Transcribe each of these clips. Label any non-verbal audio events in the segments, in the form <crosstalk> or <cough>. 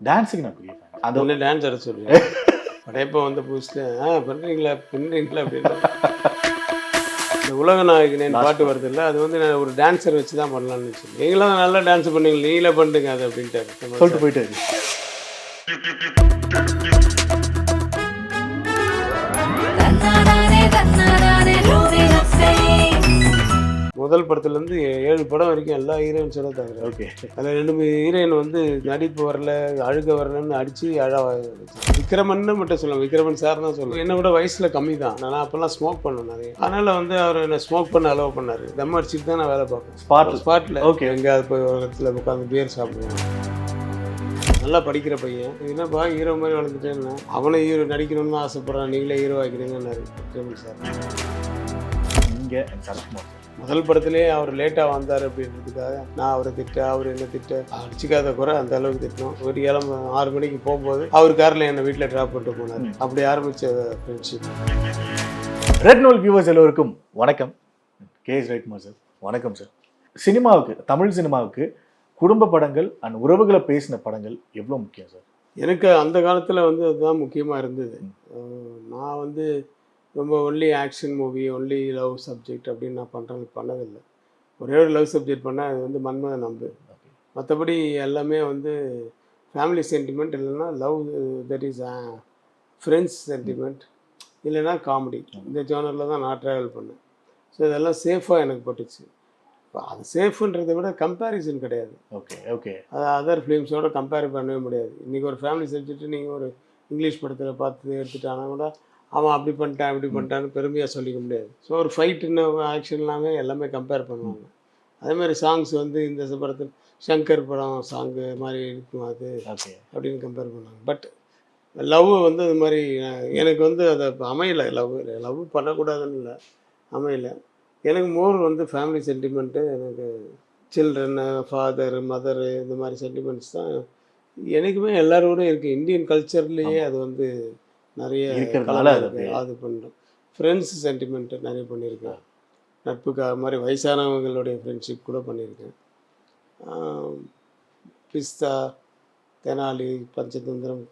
டான்ஸுக்கு நான் பெரிய fan. அது ஒன்று டான்ஸ் ஆட சொல்லுவேன் <laughs> படையப்பா வந்த புதுசுல ஆ பண்ணுறீங்களா பண்ணுறீங்களா அப்படின்னு. இந்த உலக நாயகனேன் பாட்டு வருது இல்லை அது வந்து நான் ஒரு டான்ஸர் வச்சு தான் பண்ணலாம்னு வச்சு நீங்களும் நல்லா டான்ஸ் பண்ணீங்க நீங்களே பண்ணுங்க அது அப்படின்ட்டாரு. சொல்லிட்டு போயிட்டாரு. <laughs> முதல் படத்துலேருந்து ஏழு படம் வரைக்கும் எல்லா ஹீரோயின்ஸோட தவிர ஓகே அதில் ரெண்டு மூணு ஹீரோயின் வந்து நடிப்பு வரல அழுக வரலன்னு அடித்து அழ வச்சு. விக்ரமன்னு மட்டும் சொல்லுவேன் விக்ரமன் சார் தான் சொல்லுவேன் என்ன விட வயசில் கம்மி தான். நான் அப்போல்லாம் ஸ்மோக் பண்ணேன் நிறைய. அதனால் வந்து அவர் என்ன ஸ்மோக் பண்ண அலோவ் பண்ணார். தம் அடிச்சுட்டு தான் நான் வேலை பார்ப்பேன். ஸ்பாட் ஸ்பாட்டில் Okay. எங்கேயாவது போய் ஒரு இடத்துல உட்காந்து பியர் சாப்பிடுவேன். நல்லா படிக்கிற பையன். என்னப்பா ஹீரோ மாதிரி வளர்ந்துட்டேன்னா அவனை ஹீரோ நடிக்கணும்னு ஆசைப்படுறான். நீங்களே ஹீரோ ஆக்கிறீங்கன்னாரு சார் இங்க முதல் படத்திலே அவர் லேட்டாக வந்தார் அப்படின்றதுக்காக நான் அவரை திட்ட அவர் என்ன திட்ட அடிச்சுக்காத குறை அந்த அளவுக்கு திட்டணும் ஒரு கிளம்ப ஆறு மணிக்கு போகும்போது அவர் காரில் என்னை வீட்டில் ட்ராப் பண்ணிட்டு போனார். அப்படி ஆரம்பித்த ஃப்ரெண்ட்ஷிப் ரெட் நோல் வியூவர்ஸ் எல்லோருக்கும் வணக்கம். கே எஸ் சார் வணக்கம் சார் சினிமாவுக்கு தமிழ் சினிமாவுக்கு குடும்ப படங்கள் அண்ட் உறவுகளை பேசின படங்கள் எவ்வளோ முக்கியம் சார் எனக்கு அந்த காலத்தில் வந்து அதுதான் முக்கியமாக இருந்தது. நான் வந்து ரொம்ப only action movie only love subject அப்படின்னு நான் பண்ணுறது பண்ணதில்லை. ஒரே ஒரு லவ் சப்ஜெக்ட் பண்ணால் அது வந்து மன்மத நம்பு. மற்றபடி எல்லாமே வந்து ஃபேமிலி சென்டிமெண்ட் இல்லைன்னா love that is friends sentiment இல்லைன்னா காமெடி இந்த ஜோனரில் தான் நான் ட்ராவல் பண்ணேன். ஸோ இதெல்லாம் சேஃபாக எனக்கு பட்டுச்சு. இப்போ அது சேஃப்ன்றதை விட கம்பேரிசன் கிடையாது. ஓகே ஓகே அது அதர் ஃபிலிம்ஸோட கம்பேர் பண்ணவே முடியாது. இன்றைக்கி ஒரு ஃபேமிலி சப்ஜெக்ட் நீங்கள் ஒரு இங்கிலீஷ் படத்தில் பார்த்து எடுத்துட்டானா கூட அவன் அப்படி பண்ணிட்டான் இப்படி பண்ணிட்டான்னு பெருமையாக சொல்லிக்க முடியாது. ஸோ ஒரு ஃபைட்டுன்னு ஆக்ஷன்லாமே எல்லாமே கம்பேர் பண்ணுவாங்க. அதே மாதிரி சாங்ஸ் வந்து இந்த படத்தில் சங்கர் படம் சாங்கு மாதிரி இருக்கும் அது அப்படின்னு கம்பேர் பண்ணுவாங்க. பட் லவ் வந்து அது மாதிரி எனக்கு வந்து அதை அமையலை. லவ் லவ் பண்ணக்கூடாதுன்னு இல்லை. அமையலை. எனக்கு மோர் வந்து ஃபேமிலி சென்டிமெண்ட்டு எனக்கு சில்ட்ரன் ஃபாதர் மதர் இந்த மாதிரி சென்டிமெண்ட்ஸ் தான். எனக்குமே எல்லாரோட இருக்குது இந்தியன் கல்ச்சர்லேயே அது வந்து நிறைய இருக்கிறதுனால அது பண்ணுறோம் ஃப்ரெண்ட்ஸ் சென்டிமெண்ட் நிறைய பண்ணியிருக்கேன். நட்புக்காக மாதிரி வயசானவங்களுடைய ஃப்ரெண்ட்ஷிப் கூட பண்ணியிருக்கேன். பிஸ்தா தெனாலி பஞ்சதந்திரம்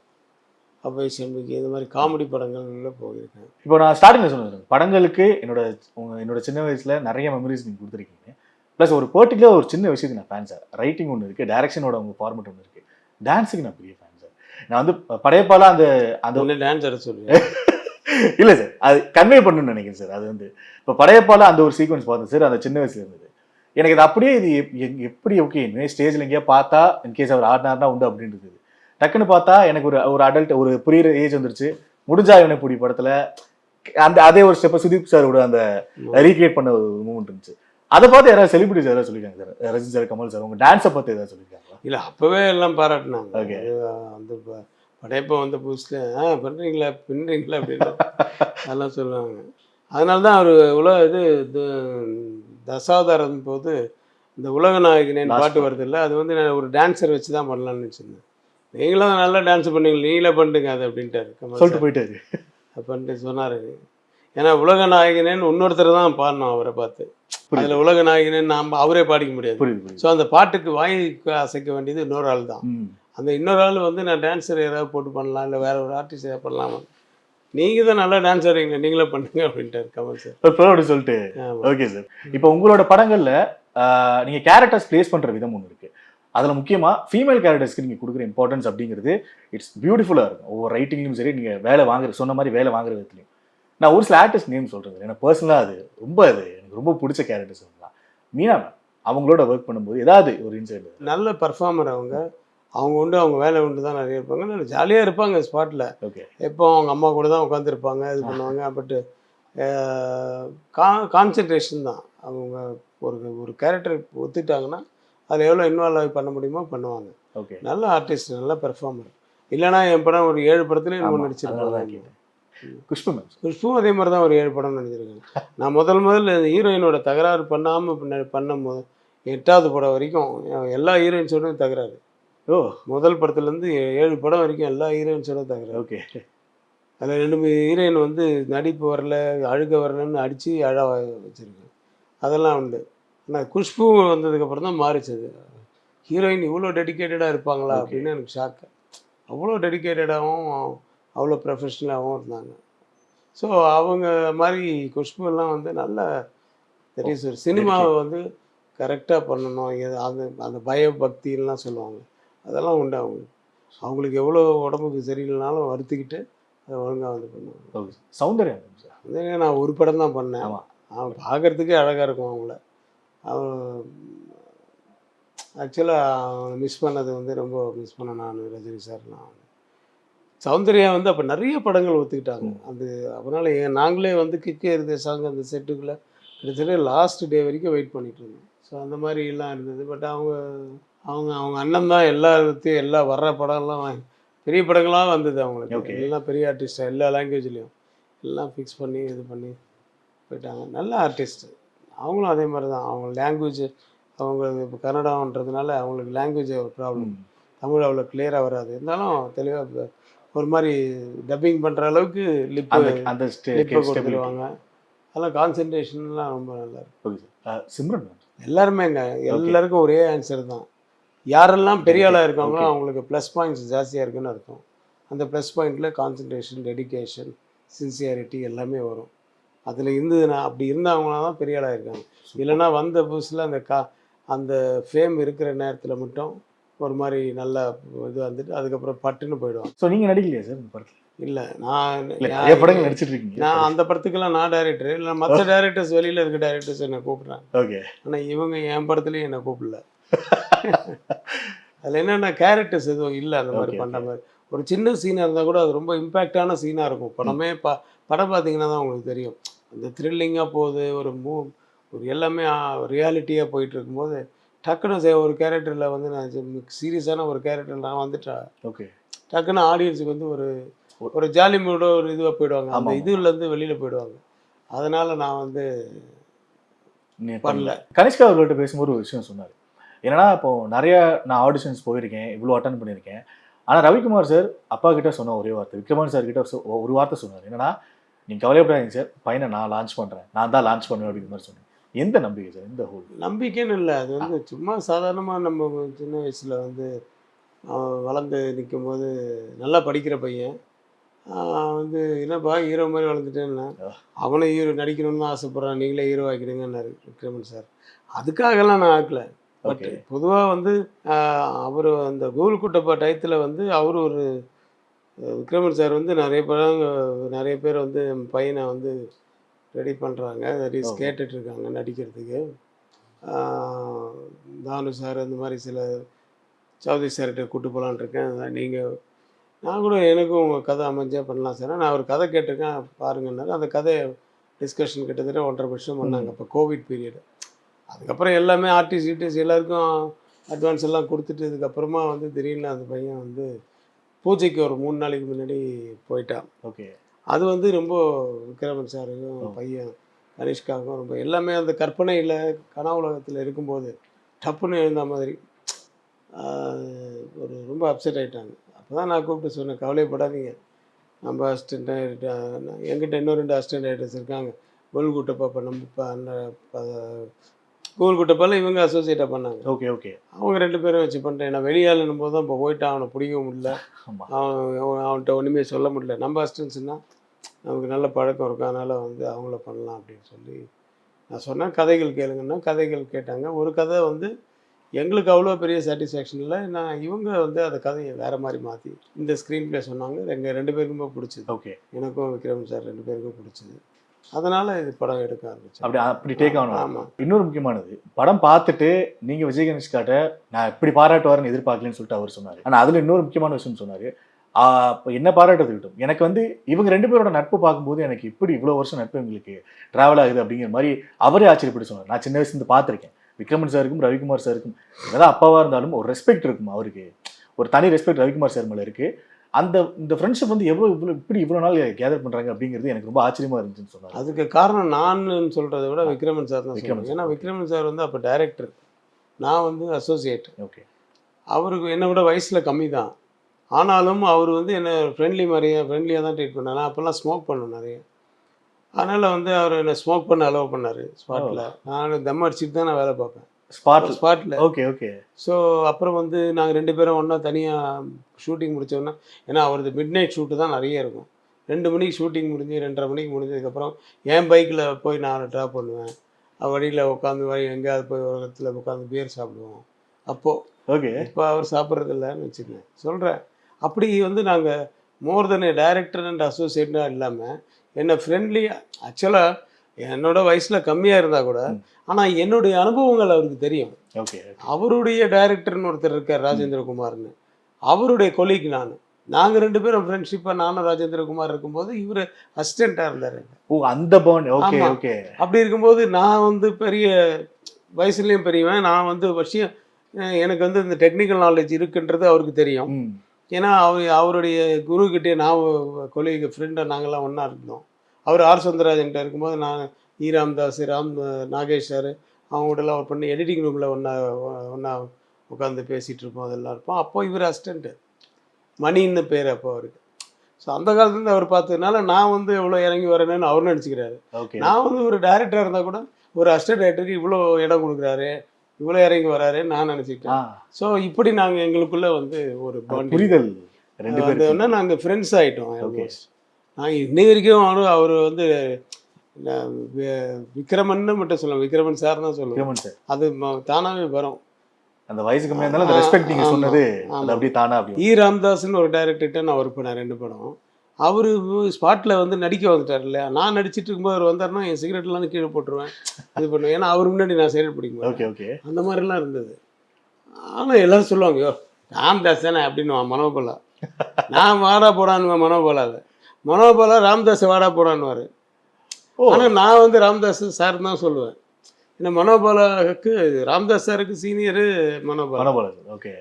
அவை செம்பிகை இந்த மாதிரி காமெடி படங்கள்ல போயிருக்கேன். இப்போ நான் ஸ்டார்டிங்ல சொன்னேன் படங்களுக்கு என்னோட உங்க என்னோட சின்ன வயசுல நிறைய மெமரிஸ் நீங்க கொடுத்துருக்கீங்க. ப்ளஸ் ஒரு பர்டிகுலர் ஒரு சின்ன விஷயத்துக்கு நான் ஃபேன் சார் ரைட்டிங் ஒன்று இருக்கு டைரக்ஷனோட உங்க ஃபார்மெட் ஒன்று இருக்கு. டான்ஸுக்கு நான் பெரிய ஃபேன் நான் வந்து படையப்பால அந்த அந்த டான்ஸ் சொல்லுவேன். <laughs> இல்ல சார் அது கன்வே பண்ணணும்னு நினைக்கிறேன் சார். அது வந்து இப்போ படையப்பால அந்த ஒரு சீக்வன்ஸ் பார்த்தேன் சார் அந்த சின்ன வயசுல இருந்தது. எனக்கு இது அப்படியே இது எப்- எப்- எப்படி ஓகே இனிமேல் ஸ்டேஜில் எங்கேயா பார்த்தா இன்கேஸ் அவர் ஆடினார்னா உண்டு அப்படின்றது டக்குன்னு பார்த்தா எனக்கு ஒரு ஒரு அடல்ட் ஒரு புரியுற ஏஜ் வந்துருச்சு. முடிஞ்சா இவனை பிடி படத்துல. அந்த அதே ஒரு ஸ்டெப்பை சுதீப் சாரோட அந்த ரீக்ரியேட் பண்ண ஒரு மூமெண்ட் இருந்துச்சு. அதை பார்த்து யாராவது செலிபிரிட்டிஸ் யாராவது சொல்லியிருக்காங்க sir? Rajini sir Kamal sir உங்க டான்ஸை பார்த்து ஏதாவது சொல்லியிருக்காங்களா இல்லை அப்போவே எல்லாம் பாராட்டினாங்க. Okay. அது, அந்த ப- படையப்பா வந்த புதுசில் ஆ பண்ணுறீங்களா பின்னுறீங்களா அப்படின்னு அதெல்லாம் சொல்லுவாங்க. அதனால தான் அவர் உலக இது தசாவதாரம் போது இந்த உலக நாயகனேன் பாட்டு வருது இல்லை அது வந்து நான் ஒரு டான்ஸர் வச்சு தான் பண்ணலாம்னு வச்சுருந்தேன் நீங்களும் நல்லா டான்ஸ் பண்ணீங்க நீங்களே பண்ணுங்க அது அப்படின்ட்டாரு. சொல்லிட்டு. போயிட்டாரு. பண்ணிட்டு சொன்னார். ஏன்னா உலக நாயகனேன்னு இன்னொருத்தர் தான் பாடணும் அவரை பார்த்து. அதில் உலக நாயகனேன்னு நாம் அவரே பாடிக்க முடியாது. ஸோ அந்த பாட்டுக்கு வாய்க்கு அசைக்க வேண்டியது இன்னொரு ஆள் தான். அந்த இன்னொரு ஆள் வந்து நான் டான்ஸர் ஏதாவது போட்டு பண்ணலாம் இல்லை வேற ஒரு ஆர்டிஸ்ட் ஏதாவது பண்ணலாமா. நீங்கள் தான் நல்லா டான்ஸ் ஆடுறீங்க நீங்களே பண்ணுங்க அப்படின்ட்டார் கமல் சார் அப்படி சொல்லிட்டு. ஓகே சார் இப்போ உங்களோட படங்கள்ல ஆஹ், நீங்க கேரக்டர்ஸ் ப்ளேஸ் பண்ற விதம் ஒன்று இருக்கு. அதுல முக்கியமா ஃபீமேல் கேரக்டர்ஸ்க்கு நீங்க கொடுக்குற இம்பார்ட்டன்ஸ் அப்படிங்கிறது இட்ஸ் பியூட்டிஃபுல்லா இருக்கும். ஒவ்வொரு ரைட்டிங்லையும் சரி நீங்க வேலை வாங்குற சொன்ன மாதிரி வேலை வாங்குற விதத்துலையும். நான் ஒரு சில ஆர்டிஸ்ட் நேம் சொல்றேன் எனக்கு பர்சனலாக அது ரொம்ப அது எனக்கு ரொம்ப பிடிச்ச கேரக்டர்ஸ் சொல்லலாம் மீனா அவங்களோட ஒர்க் பண்ணும்போது ஏதாவது ஒரு இன்சிடென்ட் நல்ல பர்ஃபார்மர் அவங்க. அவங்க உண்டு அவங்க வேலை உண்டு தான் நிறைய இருப்பாங்க. நல்ல ஜாலியாக இருப்பாங்க ஸ்பாட்டில் ஓகே எப்போ அவங்க அம்மா கூட தான் உட்காந்துருப்பாங்க இது பண்ணுவாங்க. பட்டு கா கான்சென்ட்ரேஷன் தான். அவங்க ஒரு ஒரு கேரக்டர் ஒத்துக்கிட்டாங்கன்னா அதில் எவ்வளோ இன்வால்வ் ஆகி பண்ண முடியுமோ பண்ணுவாங்க. ஓகே நல்ல ஆர்டிஸ்ட் நல்ல பெர்ஃபார்மர் இல்லைன்னா என் படம் ஒரு ஏழு படத்துல இன்னும் அதனால தான் நடிச்சிருப்பாங்க கேட்டேன். குஷ்பு மேம் குஷ்பும் அதே மாதிரி தான் ஒரு ஏழு படம் நடிச்சிருக்கேன் நான் முதல் முதல்ல இந்த ஹீரோயினோட தகராறு பண்ணாமல் பண்ணும் போது எட்டாவது படம் வரைக்கும் எல்லா ஹீரோயின்ஸோடும் தகராறு. ஓ. முதல் படத்துலேருந்து ஏழு படம் வரைக்கும் எல்லா ஹீரோயின்ஸோட தகராறு. ஓகே. அதில் ரெண்டு மூணு ஹீரோயின் வந்து நடிப்பு வரல அழுக வரலன்னு அடித்து அழ வச்சுருக்கேன் அதெல்லாம் உண்டு. ஆனால் குஷ்பு வந்ததுக்கப்புறம் தான் மாறிச்சது ஹீரோயின் இவ்வளோ டெடிக்கேட்டடாக இருப்பாங்களா. அப்படின்னு எனக்கு ஷாக்கு அவ்வளோ டெடிக்கேட்டடாகவும் அவ்வளோ ப்ரொஃபஷ்னலாகவும் இருந்தாங்க. ஸோ அவங்க மாதிரி குஷ்புலாம் வந்து நல்ல தெரியும் சார் சினிமாவை வந்து கரெக்டாக பண்ணணும். எது அந்த அந்த பயபக்திலாம் சொல்லுவாங்க. அதெல்லாம் உண்டு அவங்களுக்கு அவங்களுக்கு எவ்வளோ உடம்புக்கு சரியில்லைனாலும் வருத்திக்கிட்டு அதை ஒழுங்காக வந்து பண்ணுவாங்க. சௌந்தர்யம் சார் அதே நான் ஒரு படம் தான் பண்ணேன். அவன் பார்க்கறதுக்கே அழகாக இருக்கும் அவங்கள. அவன் ஆக்சுவலாக மிஸ் பண்ணது வந்து ரொம்ப மிஸ் பண்ண நான் ரஜினி சார்லாம் சௌந்தர்யா வந்து அப்போ நிறைய படங்கள் ஒத்துக்கிட்டாங்க. அது அதனால் ஏன் நாங்களே வந்து கிக்கே இருந்த சாங் அந்த செட்டுக்குள்ளே கிட்டத்தட்ட லாஸ்ட் டே வரைக்கும் வெயிட் பண்ணிட்டு இருந்தோம். ஸோ அந்த மாதிரி எல்லாம் இருந்தது. பட் அவங்க அவங்க அவங்க அண்ணன் தான் எல்லாத்தையும் எல்லா வர்ற படம்லாம் வாங்கி பெரிய படங்களாக வந்தது அவங்களுக்கு. எல்லாம் பெரிய ஆர்டிஸ்ட் எல்லா லாங்குவேஜ்லேயும் எல்லாம் ஃபிக்ஸ் பண்ணி இது பண்ணி போயிட்டாங்க. நல்ல ஆர்டிஸ்ட் அவங்களும் அதே மாதிரி தான். அவங்க லாங்குவேஜ் அவங்க இப்போ கன்னடம்ன்றதுனால அவங்களுக்கு லாங்குவேஜ் ஒரு ப்ராப்ளம் தமிழ் அவ்வளோ கிளியராக வராது. இருந்தாலும் தெளிவாக ஒரு மாதிரி டப்பிங் பண்ணுற அளவுக்கு லிப்பு அந்த கொடுத்துருவாங்க. அதெல்லாம் கான்சென்ட்ரேஷன்லாம் ரொம்ப நல்லா இருக்கும். சிம்ரன் எல்லாருமேங்க. எல்லாருக்கும் ஒரே ஆன்சர் தான். யாரெல்லாம் பெரிய ஆளாக இருக்காங்களோ. அவங்களுக்கு ப்ளஸ் பாயிண்ட்ஸ் ஜாஸ்தியாக இருக்குன்னு அர்த்தம். அந்த ப்ளஸ் பாயிண்டில் கான்சன்ட்ரேஷன் டெடிகேஷன் சின்சியாரிட்டி எல்லாமே வரும். அதில் இருந்ததுன்னா அப்படி இருந்தவங்களாம் தான் பெரிய ஆளாக இருக்காங்க. இல்லைன்னா வந்த புதுசில் அந்த கா அந்த ஃபேம் இருக்கிற நேரத்தில் மட்டும் ஒரு மாதிரி நல்லா இது வந்துட்டு அதுக்கப்புறம் பட்டுன்னு போயிடுவாங்க ஸோ நீங்க நடிக்கலையா சார் இந்த படத்தில்? இல்லை நான் படங்கள் நடிச்சிட்டு இருக்கீங்க. நான் அந்த படத்துக்கெல்லாம் நான் டைரக்டர் இல்லை மற்ற டைரக்டர்ஸ் வெளியில் இருக்க டைரக்டர்ஸ் என்னை கூப்பிட்றாங்க ஓகே ஆனால் இவங்க என் படத்துலையும் என்னை கூப்பிடல. <laughs> அதில் என்னென்ன கேரக்டர்ஸ் எதுவும் இல்லை அந்த மாதிரி பண்ணுற மாதிரி. ஒரு சின்ன சீனாக இருந்தால் கூட அது ரொம்ப இம்பேக்டான சீனாக இருக்கும். படமே பா படம் பார்த்தீங்கன்னா தான் உங்களுக்கு தெரியும். அந்த த்ரில்லிங்காக போகுது ஒரு மூ ஒரு எல்லாமே ரியாலிட்டியாக போயிட்டு இருக்கும்போது டக்குன்னு ஒரு கேரக்டரில் வந்து நான் சீரியஸான ஒரு கேரக்டர் நான் வந்துட்டா ஓகே. டக்குன்னு ஆடியன்ஸுக்கு வந்து ஒரு ஒரு ஜாலி மூட ஒரு இதுவாக போயிடுவாங்க. அந்த. இதுலேருந்து வெளியில் போயிடுவாங்க. அதனால நான் வந்து பண்ணல. கனிஷ்கா அவர்கள்ட்ட பேசும்போது ஒரு விஷயம் சொன்னார். என்னன்னா இப்போ நிறைய நான் ஆடிஷன்ஸ் போயிருக்கேன் இவ்வளோ அட்டன் பண்ணியிருக்கேன். ஆனால் ரவிக்குமார் சார் அப்பா கிட்ட சொன்ன ஒரே வார்த்தை விக்ரமன் சார் கிட்ட ஒரு வார்த்தை சொன்னார். என்னன்னா நீங்கள் கவலைப்படாதீங்க சார் பையனை நான் லான்ச் பண்ணுறேன் நான் தான் லான்ச் பண்ணுவேன் அப்படிங்கிற மாதிரி சொன்னேன் எந்த நம்பிக்கை சார்? எந்த ஹோல் நம்பிக்கைன்னு இல்லை. அது வந்து சும்மா சாதாரணமாக நம்ம சின்ன வயசில் வந்து வளர்ந்து நிற்கும்போது நல்லா படிக்கிற பையன். வந்து என்னப்பா ஹீரோ மாதிரி வளர்ந்துட்டேன்னா அவனும் ஹீரோ நடிக்கணும்னு தான் ஆசைப்பட்றான். நீங்களே ஹீரோ ஆக்கிடுங்கன்னாரு விக்ரமன் சார் அதுக்காகலாம் நான் ஆக்கல. பட் பொதுவாக வந்து அவர் அந்த கூகுள் குட்டப்பா டயத்தில் வந்து அவர் ஒரு விக்ரமன் சார் வந்து நிறைய படம் நிறைய பேர் வந்து பையனை வந்து ரெடி பண்ணுறாங்க ரெடிஸ் ஓ. கேட்டுட்ருக்காங்க நடிக்கிறதுக்கு. தானு சார் அந்த மாதிரி சில சௌதரி சார்கிட்ட கூட்டு போகலான் இருக்கேன். நீங்கள் நான் கூட எனக்கும் உங்கள் கதை அமைஞ்சா பண்ணலாம் சார் நான் ஒரு கதை கேட்டிருக்கேன். பாருங்கன்னாரு. அந்த கதையை டிஸ்கஷன் கிட்டத்தட்ட ஒன்றரை வருஷம் பண்ணாங்க. அப்போ கோவிட் பீரியடு அதுக்கப்புறம் எல்லாமே ஆர்டிஸ்ட் கிட்டிஸ்ட் எல்லாருக்கும் அட்வான்ஸ் எல்லாம் கொடுத்துட்டு இதுக்கப்புறமா வந்து திடீர்னு அந்த பையன் வந்து பூஜைக்கு ஒரு மூணு நாளைக்கு முன்னாடி போயிட்டான். ஓகே அது வந்து ரொம்ப விக்ரமன் சாருக்கும். பையன் கனிஷ்காவுக்கும் ரொம்ப எல்லாமே அந்த கற்பனையில் கனவுலகத்தில் இருக்கும்போது டப்புன்னு எழுந்த மாதிரி ஒரு ரொம்ப அப்செட் ஆயிட்டாங்க. அப்போ தான் நான் கூப்பிட்டு சொன்னேன் கவலைப்படாதீங்க நம்ம அசிஸ்டன்ட் என்கிட்ட இன்னும் ரெண்டு அசிஸ்டன்ட் டைரக்டர்ஸ் இருக்காங்க. கோல் குட்டப்பா இப்போ நம்ம கோல் குட்டப்பால இவங்க அசோசியேட்டாக பண்ணாங்க. Okay okay. அவங்க ரெண்டு பேரும் வச்சு பண்ணிட்டேன். நான் வெளியாளுன்னும் போது தான் இப்போ போயிட்டான் அவனை பிடிக்க முடியல. அவன் அவன் அவன்கிட்ட ஒன்றுமே சொல்ல முடியல. நம்ம அசிஸ்டன்ஸ்னா நமக்கு நல்ல பழக்கம் இருக்கும் அதனால் வந்து அவங்கள பண்ணலாம் அப்படின்னு சொல்லி நான் சொன்னேன். கதைகள் கேளுங்கன்னா கதைகள் கேட்டாங்க. ஒரு கதை வந்து எங்களுக்கு அவ்வளோ பெரிய சாட்டிஸ்ஃபேக்ஷன் இல்லை. நான் இவங்க வந்து அந்த கதையை வேறு மாதிரி மாற்றி இந்த ஸ்க்ரீன் ப்ளே சொன்னாங்க. எங்கள் ரெண்டு பேருக்குமே பிடிச்சது. ஓகே எனக்கும் விக்ரம் சார் ரெண்டு பேருக்கும் பிடிச்சது. அதனால் இது படம் எடுக்க ஆரம்பிச்சேன். அப்படி அப்படி டேக் ஆகணும் ஆமாம் இன்னொரு முக்கியமானது படம் பார்த்துட்டு நீங்க விஜய் கணேஷ் காட்ட நான் இப்படி பாராட்டுவாருன்னு எதிர்பார்க்கலன்னு சொல்லிட்டு அவர் சொன்னாரு. ஆனா அதுல இன்னொரு முக்கியமான விஷயம் சொன்னாரு. அப்ப என்ன பாராட்டுறதுக்கிட்டும் எனக்கு வந்து இவங்க ரெண்டு பேரோட நட்பு பார்க்கும்போது எனக்கு இப்படி இவ்வளவு வருஷம் நட்பு எங்களுக்கு டிராவல் ஆகுது அப்படிங்கிற மாதிரி அவரே ஆச்சரியப்பட்டு சொன்னார். நான் சின்ன வயசுல இருந்து பார்த்திருக்கேன். விக்ரமன் சாருக்கும் ரவிக்குமார் சாருக்கும் என்னதான் அப்பாவா இருந்தாலும் ஒரு ரெஸ்பெக்ட் இருக்கும் அவருக்கு. ஒரு தனி ரெஸ்பெக்ட் ரவிக்குமார் சார் மேல இருக்கு. அந்த இந்த ஃப்ரெண்ட்ஷிப் வந்து எவ்வளவு இவ்வளவு இப்படி இவ்வளவு நாள் கேதர் பண்றாங்க அப்படிங்கிறது எனக்கு ரொம்ப ஆச்சரியமா இருந்துச்சுன்னு சொன்னாரு. அதுக்கு காரணம் நான் சொல்கிறத விட விக்ரமன் சார் தான் விக்ரமன் ஏன்னா விக்ரமன் சார் வந்து அப்போ டைரக்டர் நான் வந்து அசோசியேட் ஓகே. அவருக்கு என்னை விட வயசில் கம்மி தான் ஆனாலும் அவர் வந்து என்னை ஃப்ரெண்ட்லி மாதிரியே ஃப்ரெண்ட்லியாக தான் ட்ரீட் பண்ணார். அப்போல்லாம் ஸ்மோக் பண்ணேன் நிறைய. அதனால் வந்து அவர் என்னை ஸ்மோக் பண்ண அலோவ் பண்ணார் ஸ்பாட்டில் நான் தம் அடிச்சுட்டு தான் நான் வேலை பார்ப்பேன். ஸ்பாட் ஸ்பாட்டில் ஓகே ஓகே ஸோ அப்புறம் வந்து நாங்கள் ரெண்டு பேரும் ஒன்றா தனியாக ஷூட்டிங் முடித்தோன்னா ஏன்னா அவரது மிட் நைட் ஷூட்டு தான் நிறைய இருக்கும். ரெண்டு மணிக்கு ஷூட்டிங் முடிஞ்சு ரெண்டரை மணிக்கு முடிஞ்சதுக்கப்புறம் என் பைக்கில் போய் நான் ட்ராப் பண்ணுவேன். வழியில் உட்காந்து வழி எங்கேயாவது போய் ஒரு இடத்துல உட்காந்து பியர் சாப்பிடுவோம். அப்போது ஓகே இப்போ அவர் சாப்பிட்றது இல்லைன்னு வச்சுக்கோங்க. சொல்கிறேன் அப்படி வந்து நாங்கள் மோர் தென் டைரக்டர் அண்ட் அசோசியேட்டாக இல்லாமல் என்னை ஃப்ரெண்ட்லியாக ஆக்சுவலாக என்னோட வயசில் கம்மியாக இருந்தால் கூட ஆனால் என்னுடைய அனுபவங்கள் அவருக்கு தெரியும். ஓகே அவருடைய டைரக்டர்னு ஒருத்தர் இருக்கார் ராஜேந்திரகுமார்னு. அவருடைய கொலீக் நான். நாங்கள் ரெண்டு பேரும் ஃப்ரெண்ட்ஷிப்பாக நானும் ராஜேந்திரகுமார் இருக்கும்போது இவர் அசிஸ்டண்ட்டாக இருந்தார். ஓ அந்த பாண்ட் ஓகே. ஓகே அப்படி இருக்கும்போது நான் வந்து பெரிய வயசுலேயும் பெரியவன். நான் வந்து விஷயம் அஹ் எனக்கு வந்து இந்த டெக்னிக்கல் நாலேஜ் இருக்குன்றது அவருக்கு தெரியும். ஏன்னா அவர் அவருடைய குருக்கிட்டே நான் கொலீக் ஃப்ரெண்டாக நாங்கள்லாம் ஒன்றா இருந்தோம். அவர் ஆர். சுந்தரராஜன்ட்ட இருக்கும்போது நான் ஈ ராம்தாஸ் ராம் நாகேஷ் சார் அவங்க கூடலாம் ஒர்க் பண்ணி எடிட்டிங் ரூமில் ஒன்றா ஒன்றா உட்காந்து பேசிகிட்டு இருப்போம் அதெல்லாம் இருப்போம். அப்போ இவர் அசிஸ்டண்ட்டு மணின்னு பேர் அப்போ அவருக்கு. ஸோ அந்த காலத்துலேருந்து அவர் பார்த்ததுனால நான் வந்து எவ்வளோ இறங்கி வரேன்னு அவர் நினச்சிக்கிறாரு. ஓகே நான் வந்து ஒரு டேரக்டராக இருந்தால் கூட ஒரு அசிஸ்டன்ட் டேரக்டருக்கு இவ்வளோ இடம் கொடுக்குறாரு. இவ்வளோ இறங்கி வராரு நான் நினச்சிக்கிட்டேன். ஸோ இப்படி நாங்கள் எங்களுக்குள்ள வந்து ஒரு. புரிதல். ரெண்டு வந்து நாங்கள் ஃப்ரெண்ட்ஸ் ஆகிட்டோம். நாங்கள் இன்னை வரைக்கும் அவரு அவர் வந்து நான் வி- விக்ரமன்னு மட்டும் சொல்லுவேன் விக்ரமன் சார் தான் விக்ரமன் சார் அது தானாவே வரும். அந்த வயசு கம்மியா இருந்தாலும் அந்த ரெஸ்பெக்ட் நீங்க ஆமா, சொன்னது அப்படியே தானா அப்படி ஈ ராம்தாஸ்னு ஒரு டைரக்டர்கிட்ட நான் ஒர்க் பண்ணேன் ரெண்டு படம். அவர் ஸ்பாட்டில் வந்து நடிக்க வந்துட்டார் இல்லையா நான் நடிச்சிட்டு இருக்கும்போது அவர் வந்தாருன்னா என் சிகரெட்லாம் கீழே போட்டுருவேன். இது பண்ணுவேன். ஏன்னா அவர் முன்னாடி நான் சிகரெட் பிடிக்கும் ஓகே ஓகே. அந்த மாதிரிலாம் இருந்தது. ஆனால் எல்லாரும் சொல்லுவாங்க யோ ராம்தாஸ் தானே அப்படின்னு மனோபலா. நான் வாடா போடான்னு மனோபலாவை மனோபலா ராம்தாஸ் வாடா போடான்னுவார். ஆனால் நான் வந்து ராம்தாஸ் சார் தான் சொல்லுவேன். ஏன்னா மனோபாலாவுக்கு ராம்தாஸ் சாருக்கு சீனியரு மனோபாலா. ஓகே.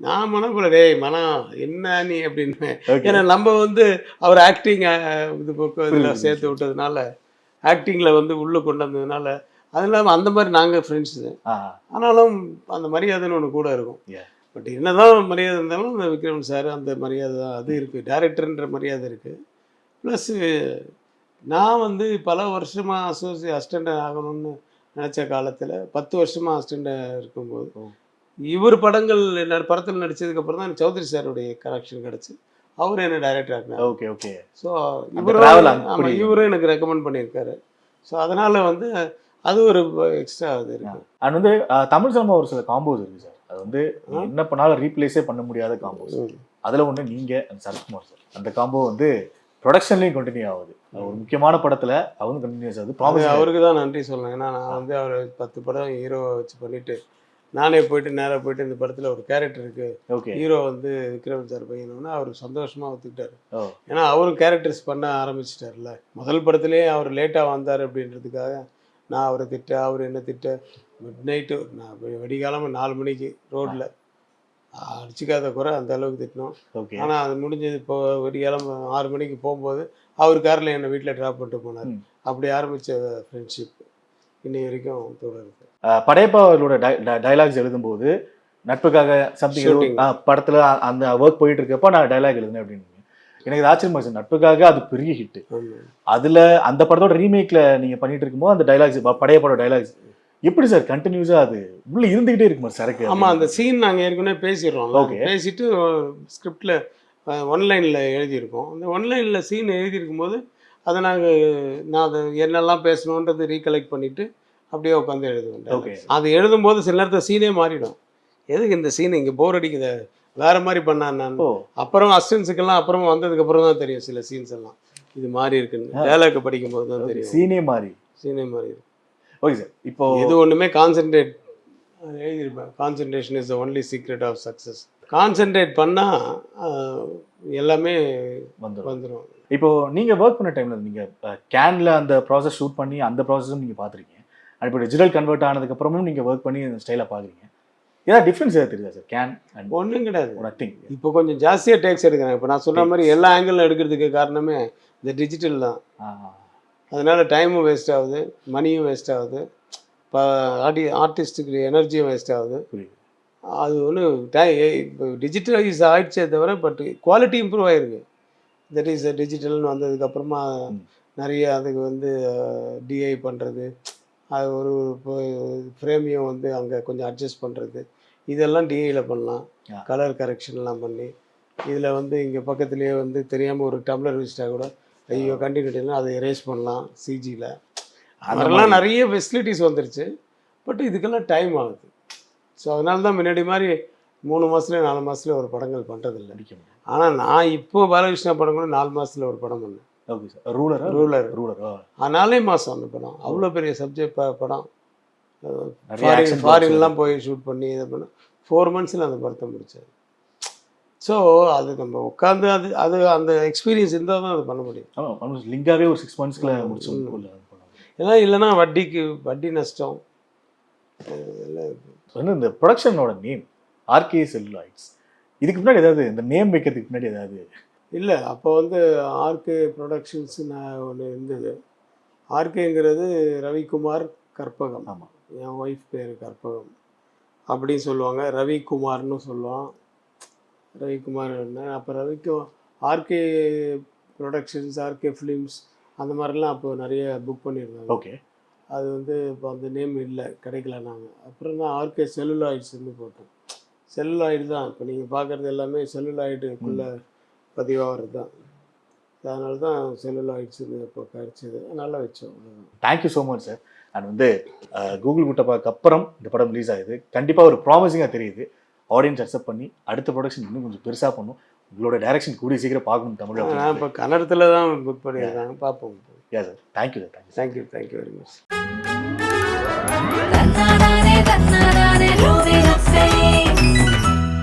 நான் மனோபாலா டேய் மனம் என்ன நீ? அப்படின்னு. ஏன்னா நம்ம வந்து அவர் ஆக்டிங் இது இதில். சேர்த்து விட்டதுனால ஆக்டிங்கில் வந்து உள்ளே கொண்டு வந்ததுனால அது இல்லாமல் அந்த மாதிரி நாங்கள் ஃப்ரெண்ட்ஸு ஆனாலும் அந்த மரியாதைன்னு ஒன்று கூட இருக்கும். பட் என்னதான் மரியாதை இருந்தாலும் அந்த விக்ரம் சார் அந்த மரியாதை தான். அது இருக்குது டேரக்டர்ன்ற மரியாதை இருக்குது ப்ளஸ்ஸு நான் வந்து பல வருஷமாக அசோசி அசிஸ்டண்ட் ஆகணும்னு நினச்ச காலத்தில் பத்து வருஷமாக அசிஸ்டண்ட்டாக இருக்கும்போது. இவர் படங்கள் என்ன படத்தில் நடிச்சதுக்கப்புறம் தான் சௌத்ரி சாருடைய கனெக்ஷன் கிடச்சி. அவர் என்ன டைரக்டர் ஆக்கினார் ஓகே ஓகே ஸோ அந்த இவரும் travel ஆமாம். இவரும் எனக்கு ரெக்கமெண்ட் பண்ணியிருக்காரு. ஸோ அதனால் வந்து அது ஒரு எக்ஸ்ட்ரா அது இருக்குது அண்ட் வந்து தமிழ் சினிமா ஒரு சில காம்போஸ் இருக்கு சார் அது வந்து. என்ன பண்ணாலும் ரீப்ளேஸே பண்ண முடியாத காம்போஸ் அதுல ஒண்ணு நீங்க and சரத்குமார் சார் அந்த காம்போ வந்து ப்ரொடக்ஷன்லயும் கண்டினியூ ஆகுது. ஒரு முக்கியமான படத்துல அவங்க கண்டினியூஸ் ஆகுது. அவருக்கு தான் நன்றி சொல்லணும். ஏன்னா நான் வந்து அவர் பத்து படம் ஹீரோவை வச்சு பண்ணிட்டு நானே போயிட்டு நேராக போயிட்டு இந்த படத்தில் ஒரு கேரக்டர் இருக்கு. ஹீரோ வந்து விக்ரம் சார் பையனோன்னா அவர் சந்தோஷமா ஒத்துக்கிட்டாரு. ஏன்னா அவரும் கேரக்டர்ஸ் பண்ண ஆரம்பிச்சிட்டார்ல முதல் படத்துலேயே அவர் லேட்டாக வந்தார் அப்படின்றதுக்காக நான் அவரை திட்ட அவர் என்ன திட்ட மிட் நைட்டு நான் வெ- வெடிகாலமா நாலு மணிக்கு ரோட்டில் அடிச்சுக்காத குறை அந்த அளவுக்கு திட்டினோம். ஓகே ஆனால் அது முடிஞ்சது இப்போ வெடிகாலம் ஆறு மணிக்கு போகும்போது அவர் காரில் என்னை வீட்டில் ட்ராப் பண்ணிட்டு போனார். அப்படி ஆரம்பித்த ஃப்ரெண்ட்ஷிப் இன்னை வரைக்கும் தொடருது படையப்பா அவர்களோட டைலாக்ஸ் எழுதும்போது நட்புக்காக சம்திங். படத்துல அந்த ஒர்க் போயிட்டு இருக்கப்ப நான் டைலாக் எழுதுனேன் அப்படின்னு எனக்கு இது ஆச்சரியமா சார் நட்புக்காக அது பெரிய ஹிட் அதுல அந்த படத்தோட ரீமேக்ல நீங்க பண்ணிட்டு இருக்கும்போது அந்த டைலாக்ஸ் படையப்பட டைலாக்ஸ் எப்படி சார் கண்டினியூஸா அது? உள்ள இருந்துகிட்டே இருக்குமா சரக்கு ஆமாம் அந்த சீன் நாங்கள் ஏற்கனவே பேசிடுறோம் Okay. பேசிட்டு ஸ்கிரிப்டில் ஒன்லைனில் எழுதியிருக்கோம். அந்த ஒன்லைனில் சீன் எழுதியிருக்கும்போது அதை நாங்கள் நான் அதை என்னெல்லாம் பேசணுன்றது ரீகலெக்ட் பண்ணிவிட்டு அப்படியே உட்காந்து எழுதுவேன். ஓகே அது எழுதும்போது சில நேரத்தில் சீனே மாறிடும். எதுக்கு இந்த சீன் இங்கே போர் அடிக்குது. வேற மாதிரி பண்ணான் நான். அப்புறம் அசிஸ்டன்ஸுக்கெல்லாம் அப்புறம் வந்ததுக்கு அப்புறம் தான் தெரியும் சில சீன்ஸ் எல்லாம். இது மாறி இருக்குன்னு. டேலாக் படிக்கும்போது தான் தெரியும். சீனே மாறி. சீனே மாறி இருக்கு ஓகே சார் இப்போ எது ஒன்றுமே concentrate எழுதியிருப்பேன். Concentration is the only secret of success concentrate பண்ணால் எல்லாமே வந்துடும் வந்துடும் இப்போ நீங்க ஒர்க் பண்ண டைம்ல நீங்க கேன்ல அந்த ப்ராசஸ் ஷூட் பண்ணி அந்த ப்ராசஸும் நீங்க பாத்துருக்கீங்க அண்ட் இப்போ டிஜிட்டல் கன்வெர்ட் ஆனதுக்கு அப்புறமும் நீங்க ஒர்க் பண்ணி அந்த ஸ்டைலை பாக்குறீங்க ஏதாவது டிஃபரன்ஸ் ஏதாவது தெரியுதா சார் கேன் அண்ட் ஒன்றும் கிடையாது. நத்திங் இப்போ கொஞ்சம் ஜாஸ்தியாக டேக்ஸ் எடுக்கிறேன் இப்போ நான் சொன்ன மாதிரி எல்லா ஆங்கிளும் எடுக்கிறதுக்கு காரணமே இந்த டிஜிட்டல் தான். அதனால டைமும் வேஸ்ட் ஆகுது மணியும் வேஸ்ட் ஆகுது இப்போ ஆடி ஆர்டிஸ்ட்டுக்கு எனர்ஜியும் வேஸ்ட் ஆகுது. அது ஒன்று டை இப்போ டிஜிட்டலைஸ் ஆயிடுச்சே தவிர பட் குவாலிட்டி இம்ப்ரூவ் ஆயிருக்கு. தட் இஸ் டிஜிட்டல்னு வந்ததுக்கப்புறமா. நிறைய அதுக்கு வந்து டிஐ பண்ணுறது அது ஒரு ஃப்ரேமையும் வந்து அங்கே கொஞ்சம் அட்ஜஸ்ட் பண்ணுறது இதெல்லாம் டிஐயில் பண்ணலாம். கலர் கரெக்ஷன்லாம் பண்ணி இதில் வந்து இங்கே பக்கத்துலேயே வந்து தெரியாமல் ஒரு டம்ளர் வச்சுட்டா கூட ஐயோ கண்டினியூட்டினா அதை எரேஸ் பண்ணலாம் சிஜியில் அதெல்லாம் நிறைய ஃபெசிலிட்டிஸ் வந்துருச்சு. பட் இதுக்கெல்லாம் டைம் ஆகுது. ஸோ அதனால தான் முன்னாடி மாதிரி மூணு மாதத்துல நாலு மாதத்துல ஒரு படங்கள் பண்ணுறதில்ல நடிக்க முடியும் ஆனால் நான் இப்போ பாலகிருஷ்ணா படம் கூட நாலு மாதத்துல ஒரு படம் பண்ணேன். ஓகே சார் ரூலரா ரூலர் ரூலரா நாலே மாதம் அந்த படம். அவ்வளோ பெரிய சப்ஜெக்ட் படம். action ஃபாரின்லாம் போய் ஷூட் பண்ணி இதை பண்ண ஃபோர் மந்த்ஸில் அந்த படத்தை முடிச்சார் ஸோ அது நம்ம உட்காந்து அது அது அந்த எக்ஸ்பீரியன்ஸ் இருந்தால் தான் அது பண்ண முடியும். லிங்காவே ஒரு சிக்ஸ் மந்த்ஸ்க்குள்ள முடிச்சு ஏன்னா இல்லைன்னா வட்டிக்கு வட்டி நஷ்டம். இந்த ப்ரொடக்ஷனோட நேம் ஆர்கே செல்லுலாய்ட்ஸ் இதுக்கு முன்னாடி ஏதாவது இந்த நேம் வைக்கிறதுக்கு முன்னாடி ஏதாவது? இல்லை அப்போ வந்து ஆர்கே ப்ரொடக்ஷன்ஸ் நான் ஒன்று இருந்தது. ஆர்கேங்கிறது ரவிக்குமார் கற்பகம். ஆமா. என் ஒய்ஃப் பேர் கற்பகம். அப்படின்னு சொல்லுவாங்க. ரவிக்குமார்னு சொல்லுவான். ரவிக்குமார் அப்போ ரவிக்கு ஆர்கே ப்ரொடக்ஷன்ஸ் ஆர்கே ஃபிலிம்ஸ் அந்த மாதிரிலாம் அப்போ நிறைய புக் பண்ணியிருந்தாங்க. ஓகே அது வந்து இப்போ அந்த நேம் இல்லை. கிடைக்கல நாங்கள் அப்புறம் தான் ஆர்கே செல்லுலாய்ட்ஸ்னு போட்டோம். செல்லுலாய்டு தான் இப்போ நீங்கள் பார்க்குறது எல்லாமே செல்லுலாய்டுக்குள்ளே பதிவாகிறது தான் அதனால தான் செல்லுலாய்ட்ஸ்னு இப்போ கிடைச்சது நல்லா வச்சோம். Thank you so much sir and வந்து கூகுள் குட்டப்பாக்கு அப்புறம் இந்த படம் ரிலீஸ் ஆகுது. கண்டிப்பாக ஒரு ப்ராமிசிங்காக தெரியுது. ஆடியன்ஸ் அக்செப்ட் பண்ணி அடுத்த ப்ரொடக்ஷன் இன்னும் கொஞ்சம் பெருசாக பண்ணும். உங்களோட டைரக்ஷன் கூடிய சீக்கிரம் பார்க்கணும் தமிழ் நான் இப்போ கன்னடத்தில் தான் புக் பண்ணியிருக்காங்க. பார்ப்போம். Yeah sir thank you sir thank you thank you thank you very much